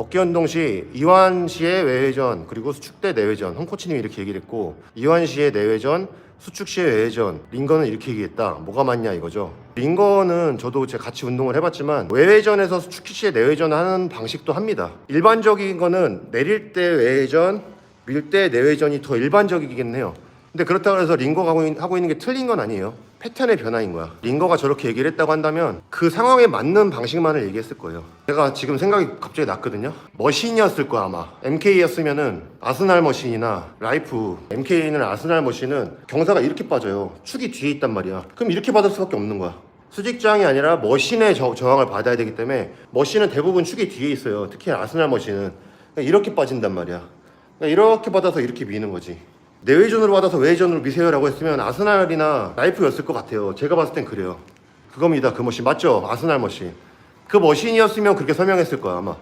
어깨 운동 시 이완 시의 외회전 그리고 수축 때 내외전 홍코치님이 이렇게 얘기를 했고 이완 시의 내외전 수축 시의 외회전 링거는 이렇게 얘기했다. 뭐가 맞냐 이거죠? 링거는 저도 제가 같이 운동을 해봤지만 외회전에서 수축 시의 내외전 하는 방식도 합니다. 일반적인 거는 내릴 때 외회전 밀 때 내외전이 더 일반적이긴 해요. 근데 그렇다고 해서 있- 하고 있는 게 틀린 건 아니에요 패턴의 변화인 거야. 링거가 저렇게 얘기를 했다고 한다면 그 상황에 맞는 방식만을 얘기했을 거예요. 제가 지금 생각이 갑자기 났거든요. 머신이었을 거야 아마. MK였으면은 아스날 머신이나 라이프 MK는 아스날 머신은 경사가 이렇게 빠져요. 축이 뒤에 있단 말이야. 그럼 이렇게 받을 수밖에 없는 거야. 수직장이 아니라 머신의 저, 저항을 받아야 되기 때문에 머신은 대부분 축이 뒤에 있어요. 특히 아스날 머신은. 그러니까 이렇게 빠진단 말이야. 그러니까 이렇게 받아서 이렇게 미는 거지 내외전으로 받아서 외전으로 미세요라고 했으면 아스날이나 라이프였을 것 같아요. 제가 봤을 땐 그래요. 그겁니다. 그 머신 맞죠? 아스날 머신. 그 머신이었으면 그렇게 설명했을 거야 아마.